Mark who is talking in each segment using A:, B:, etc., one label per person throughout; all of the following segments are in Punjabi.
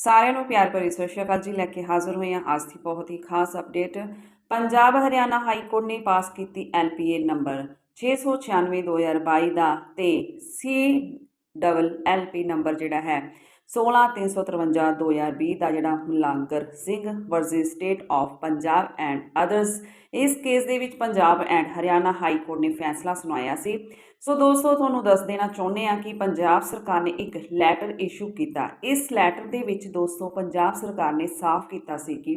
A: ਸਾਰਿਆਂ ਨੂੰ ਪਿਆਰ ਭਰੀ ਸਤਿ ਸ਼੍ਰੀ ਅਕਾਲ ਜੀ। ਲੈ ਕੇ ਹਾਜ਼ਰ ਹੋਏ ਹਾਂ ਅੱਜ ਦੀ ਬਹੁਤ ਹੀ ਖਾਸ update. Punjab Haryana high court ਨੇ ਪਾਸ ਕੀਤੀ ਐਲਪੀਏ ਨੰਬਰ 696 2022 ਦਾ ਤੇ ਸੀ ਡਬਲ ਐਲਪੀ ਨੰਬਰ ਜਿਹੜਾ ਹੈ 16353 2020 ਦਾ ਜਿਹੜਾ ਮੁਲਾਂਗਰ Singh versus state of Punjab and others, ਇਸ ਕੇਸ ਦੇ ਵਿੱਚ Punjab and Haryana high court ਨੇ ਫੈਸਲਾ ਸੁਣਾਇਆ ਸੀ। ਸੋ ਦੋਸਤੋ, ਤੁਹਾਨੂੰ ਦੱਸ ਦੇਣਾ ਚਾਹੁੰਦੇ ਆ ਕਿ ਪੰਜਾਬ ਸਰਕਾਰ ਨੇ ਇੱਕ ਲੈਟਰ ਇਸ਼ੂ ਕੀਤਾ। ਇਸ ਲੈਟਰ ਦੇ ਵਿੱਚ ਦੋਸਤੋ, ਪੰਜਾਬ ਸਰਕਾਰ ਨੇ ਸਾਫ਼ ਕੀਤਾ ਸੀ ਕਿ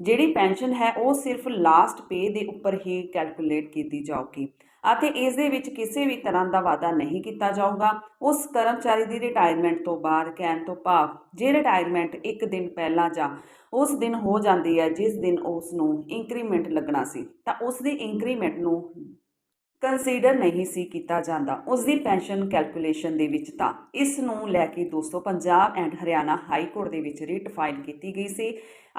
A: ਜਿਹੜੀ ਪੈਨਸ਼ਨ ਹੈ ਉਹ ਸਿਰਫ ਲਾਸਟ ਪੇ ਦੇ ਉੱਪਰ ਹੀ ਕੈਲਕੂਲੇਟ ਕੀਤੀ ਜਾਊਗੀ ਅਤੇ ਇਸ ਦੇ ਵਿੱਚ ਕਿਸੇ ਵੀ ਤਰ੍ਹਾਂ ਦਾ ਵਾਅਦਾ ਨਹੀਂ ਕੀਤਾ ਜਾਊਗਾ। ਉਸ ਕਰਮਚਾਰੀ ਦੀ ਰਿਟਾਇਰਮੈਂਟ ਤੋਂ ਬਾਅਦ ਕਹਿਣ ਤੋਂ ਭਾਵ, ਜੇ ਰਿਟਾਇਰਮੈਂਟ ਇੱਕ ਦਿਨ ਪਹਿਲਾਂ ਜਾਂ ਉਸ ਦਿਨ ਹੋ ਜਾਂਦੀ ਹੈ ਜਿਸ ਦਿਨ ਉਸ ਨੂੰ ਇੰਕਰੀਮੈਂਟ ਲੱਗਣਾ ਸੀ, ਤਾਂ ਉਸ ਦੀ ਇੰਕਰੀਮੈਂਟ ਨੂੰ ਕੰਸੀਡਰ ਨਹੀਂ ਸੀ ਕੀਤਾ ਜਾਂਦਾ। ਉਸ ਦੀ ਪੈਨਸ਼ਨ ਕੈਲਕੂਲੇਸ਼ਨ ਦੇ ਵਿੱਚ ਤਾਂ ਇਸ ਨੂੰ ਲੈ ਕੇ ਦੋਸਤੋ Punjab and Haryana high court ਦੇ ਵਿੱਚ ਰਿਟ ਫਾਈਲ ਕੀਤੀ ਗਈ ਸੀ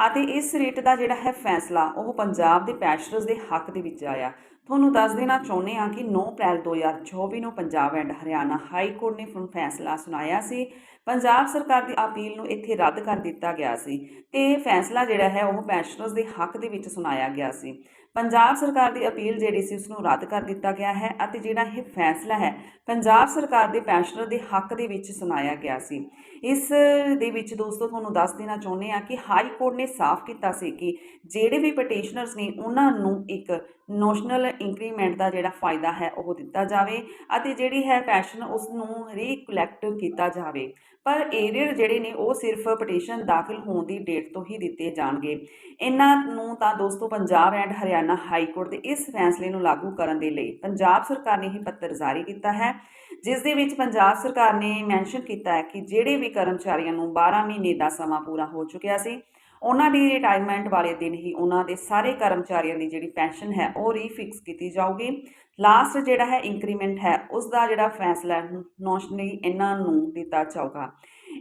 A: ਅਤੇ ਇਸ ਰਿਟ ਦਾ ਜਿਹੜਾ ਹੈ ਫੈਸਲਾ ਉਹ ਪੰਜਾਬ ਦੇ ਪੈਨਸ਼ਨਰਸ ਦੇ ਹੱਕ ਦੇ ਵਿੱਚ ਆਇਆ। ਤੁਹਾਨੂੰ ਦੱਸ ਦੇਣਾ ਚਾਹੁੰਦੇ ਹਾਂ ਕਿ 9 ਅਪ੍ਰੈਲ 2024 ਨੂੰ Punjab and Haryana high court ਨੇ ਫਿਰ ਫੈਸਲਾ ਸੁਣਾਇਆ ਸੀ। ਪੰਜਾਬ ਸਰਕਾਰ ਦੀ ਅਪੀਲ ਨੂੰ ਇੱਥੇ ਰੱਦ ਕਰ ਦਿੱਤਾ ਗਿਆ ਸੀ ਤੇ ਇਹ ਫੈਸਲਾ ਜਿਹੜਾ ਹੈ ਉਹ ਪੈਨਸ਼ਨਰਸ ਦੇ ਹੱਕ ਦੇ ਵਿੱਚ ਸੁਣਾਇਆ ਗਿਆ ਸੀ। ਪੰਜਾਬ ਸਰਕਾਰ ਦੀ ਅਪੀਲ ਜਿਹੜੀ ਸੀ ਉਸ ਨੂੰ ਰੱਦ ਕਰ ਦਿੱਤਾ ਗਿਆ ਹੈ ਅਤੇ ਜਿਹੜਾ ਇਹ ਫੈਸਲਾ ਹੈ ਪੰਜਾਬ ਸਰਕਾਰ ਦੇ ਪੈਨਸ਼ਨਰ ਦੇ ਹੱਕ ਦੇ ਵਿੱਚ ਸੁਣਾਇਆ ਗਿਆ ਸੀ। ਇਸ ਦੇ ਵਿੱਚ ਦੋਸਤੋ, ਤੁਹਾਨੂੰ ਦੱਸ ਦੇਣਾ ਚਾਹੁੰਦੇ ਆ ਕਿ ਹਾਈ ਕੋਰਟ ਨੇ ਸਾਫ਼ ਕੀਤਾ ਸੀ ਕਿ ਜਿਹੜੇ ਵੀ ਪਟੀਸ਼ਨਰਸ ਨੇ, ਉਹਨਾਂ ਨੂੰ ਇੱਕ ਨੋਸ਼ਨਲ ਇੰਕਰੀਮੈਂਟ ਦਾ ਜਿਹੜਾ ਫਾਇਦਾ ਹੈ, ਉਹ ਦਿੱਤਾ ਜਾਵੇ ਅਤੇ ਜਿਹੜੀ ਹੈ ਪੈਨਸ਼ਨ ਉਸ ਨੂੰ ਰੀਕਲੈਕਟ ਕੀਤਾ ਜਾਵੇ। ਪਰ ਏਰੀਅਰ ਜਿਹੜੇ ਨੇ, ਉਹ ਸਿਰਫ ਪਟੀਸ਼ਨ ਦਾਖਲ ਹੋਣ ਦੀ ਡੇਟ ਤੋਂ ਹੀ ਦਿੱਤੇ ਜਾਣਗੇ। ਇਹਨਾਂ ਨੂੰ ਤਾਂ ਦੋਸਤੋ, Punjab and Haryana high court ਦੇ ਇਸ ਫੈਸਲੇ ਨੂੰ ਲਾਗੂ ਕਰਨ ਦੇ ਲਈ ਪੰਜਾਬ ਸਰਕਾਰ ਨੇ ਹੀ ਪੱਤਰ ਜਾਰੀ ਕੀਤਾ ਹੈ। ਜਿਸ ਦੇ ਵਿੱਚ ਪੰਜਾਬ ਸਰਕਾਰ ਨੇ ਮੈਂਸ਼ਨ ਕੀਤਾ ਹੈ ਕਿ ਜਿਹੜੇ ਵੀ ਕਰਮਚਾਰੀਆਂ ਨੂੰ 12 ਮਹੀਨੇ ਦਾ ਸਮਾਂ ਪੂਰਾ ਹੋ ਚੁੱਕਿਆ ਸੀ ਉਹਨਾਂ ਦੀ ਰਿਟਾਇਰਮੈਂਟ ਵਾਲੇ ਦਿਨ ਹੀ ਉਹਨਾਂ ਦੇ ਸਾਰੇ ਕਰਮਚਾਰੀਆਂ ਦੀ ਜਿਹੜੀ ਪੈਨਸ਼ਨ ਹੈ ਉਹ ਰੀਫਿਕਸ ਕੀਤੀ ਜਾਊਗੀ। ਲਾਸਟ ਜਿਹੜਾ ਹੈ ਇੰਕਰੀਮੈਂਟ ਹੈ ਉਸ ਦਾ ਜਿਹੜਾ ਫੈਸਲਾ ਨੋਸ਼ਨਲੀ ਇਹਨਾਂ ਨੂੰ ਦਿੱਤਾ ਜਾਊਗਾ।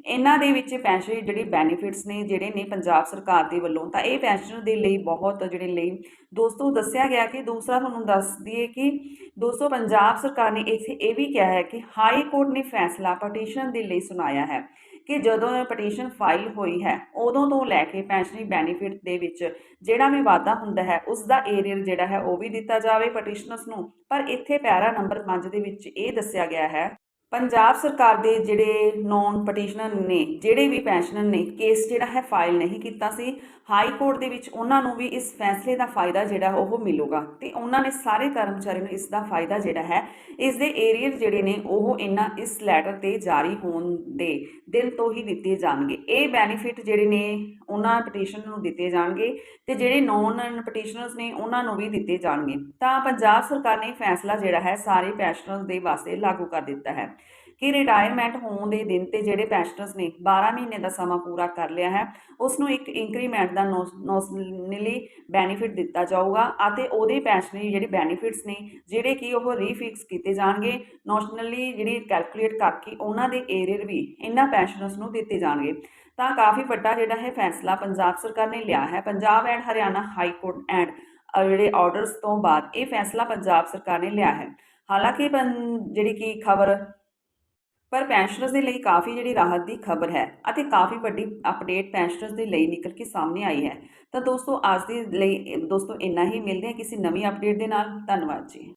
A: ਇਹਨਾਂ ਦੇ ਵਿੱਚ ਪੈਨਸ਼ਨ ਜਿਹੜੀ ਬੈਨੀਫਿਟਸ ਨੇ, ਜਿਹੜੇ ਨੇ ਪੰਜਾਬ ਸਰਕਾਰ ਦੇ ਵੱਲੋਂ, ਤਾਂ ਇਹ ਪੈਨਸ਼ਨ ਦੇ ਲਈ ਬਹੁਤ ਜਿਹੜੇ ਲਈ ਦੋਸਤੋ ਦੱਸਿਆ ਗਿਆ ਕਿ ਦੂਸਰਾ ਤੁਹਾਨੂੰ ਦੱਸ ਦਈਏ ਕਿ ਦੋਸਤੋ ਪੰਜਾਬ ਸਰਕਾਰ ਨੇ ਇੱਥੇ ਇਹ ਵੀ ਕਿਹਾ ਹੈ ਕਿ ਹਾਈ ਕੋਰਟ ਨੇ ਫੈਸਲਾ, ਪਟੀਸ਼ਨ ਦੇ ਲਈ ਸੁਣਾਇਆ ਹੈ। ਕਿ ਜਦੋਂ ਇਹ ਪਟੀਸ਼ਨ ਫਾਈਲ ਹੋਈ ਹੈ, ਉਦੋਂ ਤੋਂ ਲੈ ਕੇ ਪੈਨਸ਼ਨਰੀ ਬੈਨੀਫਿਟ ਦੇ ਵਿੱਚ ਜਿਹੜਾ ਵੀ ਵਾਅਦਾ ਹੁੰਦਾ ਹੈ ਉਸ ਦਾ ਏਰੀਅਰ ਜਿਹੜਾ ਹੈ ਉਹ ਵੀ ਦਿੱਤਾ ਜਾਵੇ ਪਟੀਸ਼ਨਰਸ ਨੂੰ। ਪਰ ਇੱਥੇ ਪੈਰਾ ਨੰਬਰ 5 ਦੇ ਵਿੱਚ ਇਹ ਦੱਸਿਆ ਗਿਆ ਹੈ ਪੰਜਾਬ ਸਰਕਾਰ ਦੇ ਜਿਹੜੇ ਨੌਨ ਪਟੀਸ਼ਨਰ ਨੇ, ਜਿਹੜੇ ਵੀ ਪੈਨਸ਼ਨਰ ਨੇ ਕੇਸ ਜਿਹੜਾ ਹੈ ਫਾਈਲ ਨਹੀਂ ਕੀਤਾ ਸੀ ਹਾਈ ਕੋਰਟ ਦੇ ਵਿੱਚ ਉਹਨਾਂ ਨੂੰ ਵੀ ਇਸ ਫੈਸਲੇ ਦਾ ਫਾਇਦਾ ਜਿਹੜਾ ਉਹ ਮਿਲੂਗਾ ਤੇ ਉਹਨਾਂ ਨੇ ਸਾਰੇ ਕਰਮਚਾਰੀ ਨੂੰ ਇਸ ਦਾ ਫਾਇਦਾ ਜਿਹੜਾ ਹੈ ਇਸ ਦੇ ਏਰੀਅਰ ਜਿਹੜੇ ਨੇ ਉਹ ਇਹਨਾਂ ਇਸ ਲੈਟਰ ਤੇ ਜਾਰੀ ਹੋਣ ਦੇ ਦਿਨ ਤੋਂ ਹੀ ਦਿੱਤੇ ਜਾਣਗੇ। ਇਹ ਬੈਨੀਫਿਟ ਜਿਹੜੇ ਨੇ ਉਹਨਾਂ ਪਟੀਸ਼ਨ ਨੂੰ ਦਿੱਤੇ ਜਾਣਗੇ ਤੇ ਜਿਹੜੇ ਨੌਨ ਪਟੀਸ਼ਨਰਸ ਨੇ ਉਹਨਾਂ ਨੂੰ ਵੀ ਦਿੱਤੇ ਜਾਣਗੇ। ਤਾਂ ਪੰਜਾਬ ਸਰਕਾਰ ਨੇ ਫੈਸਲਾ ਜਿਹੜਾ ਹੈ ਸਾਰੇ ਪੈਨਸ਼ਨਰਸ ਦੇ ਵਾਸਤੇ ਲਾਗੂ ਕਰ ਦਿੱਤਾ ਹੈ। ਕਿ ਰਿਟਾਇਰਮੈਂਟ ਹੋਣ ਦੇ ਦਿਨ ਤੇ ਜਿਹੜੇ ਪੈਨਸ਼ਨਰਸ ਨੇ 12 ਮਹੀਨੇ ਦਾ ਸਮਾਂ ਪੂਰਾ ਕਰ ਲਿਆ ਹੈ ਉਸ ਨੂੰ ਇੱਕ ਇੰਕਰੀਮੈਂਟ ਦਾ ਨੋਸ਼ਨਲੀ ਬੈਨੀਫਿਟ ਦਿੱਤਾ ਜਾਊਗਾ ਅਤੇ ਉਹਦੇ ਪੈਨਸ਼ਨਰੀ ਜਿਹੜੇ ਬੈਨੀਫਿਟਸ ਨੇ, ਜਿਹੜੇ ਕਿ ਉਹ ਰੀਫਿਕਸ ਕੀਤੇ ਜਾਣਗੇ ਨੋਸ਼ਨਲੀ ਜਿਹੜੀ ਕੈਲਕੂਲੇਟ ਕਰਕੇ ਉਹਨਾਂ ਦੇ ਏਰੀਅਰ ਵੀ ਇਹਨਾਂ ਪੈਨਸ਼ਨਰਸ ਨੂੰ ਦਿੱਤੇ ਜਾਣਗੇ। ਤਾਂ ਕਾਫੀ ਵੱਡਾ ਜਿਹੜਾ ਹੈ ਫੈਸਲਾ ਪੰਜਾਬ ਸਰਕਾਰ ਨੇ ਲਿਆ ਹੈ, Punjab and Haryana high court and ਜਿਹੜੇ ਆਰਡਰਸ ਤੋਂ ਬਾਅਦ ਇਹ ਫੈਸਲਾ ਪੰਜਾਬ ਸਰਕਾਰ ਨੇ ਲਿਆ ਹੈ। ਹਾਲਾਂਕਿ ਜਿਹੜੀ ਕਿ ਖਬਰ ਪਰ ਪੈਨਸ਼ਨਰਸ ਦੇ ਲਈ ਕਾਫੀ ਜਿਹੜੀ ਰਾਹਤ ਦੀ ਖਬਰ ਹੈ ਅਤੇ ਕਾਫੀ ਵੱਡੀ ਅਪਡੇਟ ਪੈਨਸ਼ਨਰਸ ਦੇ ਲਈ ਨਿਕਲ ਕੇ ਸਾਹਮਣੇ ਆਈ ਹੈ। ਤਾਂ ਦੋਸਤੋ, ਅੱਜ ਦੇ ਲਈ, ਦੋਸਤੋ, ਇੰਨਾ ਹੀ। ਮਿਲਦੇ ਹਾਂ ਕਿਸੇ ਨਵੀਂ ਅਪਡੇਟ ਦੇ ਨਾਲ। ਧੰਨਵਾਦ ਜੀ।